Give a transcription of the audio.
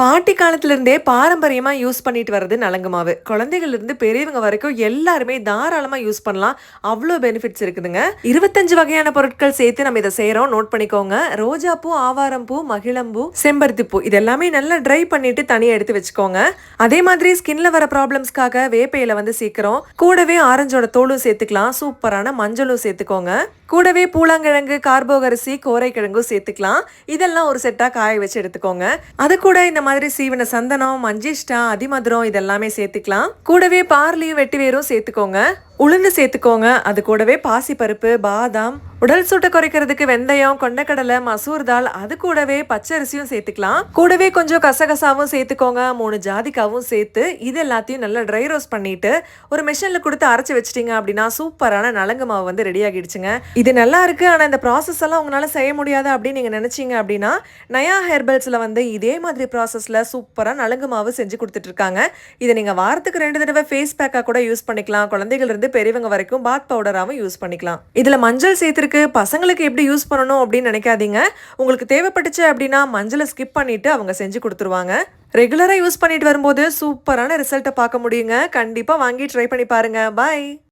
பாட்டி காலத்துலேருந்தே பாரம்பரியமாக யூஸ் பண்ணிட்டு வர்றது நலங்கு மாவு. குழந்தைகள்லேருந்து பெரியவங்க வரைக்கும் எல்லாருமே தாராளமாக யூஸ் பண்ணலாம். அவ்வளோ பெனிஃபிட்ஸ் இருக்குதுங்க. இருபத்தஞ்சு வகையான பொருட்கள் சேர்த்து நம்ம இதை செய்கிறோம் நோட் பண்ணிக்கோங்க. ரோஜாப்பூ ஆவாரம்பூ ஆவாரம் பூ மகிழம்பூ செம்பருத்திப்பூ இது எல்லாமே நல்லா ட்ரை பண்ணிட்டு தனியாக எடுத்து வச்சுக்கோங்க. அதே மாதிரி ஸ்கின்ல வர ப்ராப்ளம்ஸ்க்காக வேப்பையில் வந்து சீக்கிரம் கூடவே ஆரஞ்சோட தோலும் சேர்த்துக்கலாம். சூப்பரான மஞ்சளும் சேர்த்துக்கோங்க. கூடவே பூலாங்கிழங்கு கார்போகரிசி கோரைக்கிழங்கும் சேர்த்துக்கலாம். இதெல்லாம் ஒரு செட்டாக காய வச்சு எடுத்துக்கோங்க. அது கூட இந்த மாதிரி சீவன சந்தனம் மஞ்சிஷ்டா அதிமதுரம் இதெல்லாமே சேர்த்துக்கலாம். கூடவே பார்லியும் வெட்டி வேரும் சேர்த்துக்கோங்க. உளுந்து சேர்த்துக்கோங்க. அது கூடவே பாசிப்பருப்பு பாதாம் உடல் சூட்டை குறைக்கிறதுக்கு வெந்தயம் கொண்டக்கடலை மசூர் தால் அது கூடவே பச்சரிசியும் சேர்த்துக்கலாம். கூடவே கொஞ்சம் கசகசாவும் சேர்த்துக்கோங்க. மூணு ஜாதிக்காவும் சேர்த்து இது எல்லாத்தையும் நல்லா ட்ரை ரோஸ்ட் பண்ணிட்டு ஒரு மிஷினில் கொடுத்து அரைச்சி வச்சிட்டீங்க அப்படின்னா சூப்பரான நலங்கு மாவு வந்து ரெடி ஆகிடுச்சுங்க. இது நல்லா இருக்கு. ஆனால் இந்த ப்ராசஸ் எல்லாம் உங்களால் செய்ய முடியாது அப்படின்னு நீங்க நினைச்சீங்க அப்படின்னா நயா ஹெர்பல்ஸில் வந்து இதே மாதிரி ப்ராசஸில் சூப்பராக நலங்கு மாவு செஞ்சு கொடுத்துட்டு இருக்காங்க. இதை நீங்கள் வாரத்துக்கு ரெண்டு தடவை ஃபேஸ் பேக்காக கூட யூஸ் பண்ணிக்கலாம். குழந்தைகள் இருந்து பெரியவங்க வரைக்கும் பாத் பவுடராகவும் யூஸ் பண்ணிக்கலாம். இதுல மஞ்சள் சேர்த்திருக்கு. பசங்களுக்கு எப்படி யூஸ் பண்ணணும் அப்படின்னு நினைக்காதீங்க. உங்களுக்கு தேவைப்பட்டுச்சு அப்படின்னா மஞ்சளை ஸ்கிப் பண்ணிட்டு அவங்க செஞ்சு கொடுத்துருவாங்க. ரெகுலராக யூஸ் பண்ணிட்டு வரும்போது சூப்பரான ரிசல்ட்டை பார்க்க முடியுங்க. கண்டிப்பா வாங்கி ட்ரை பண்ணி பாருங்க. பாய்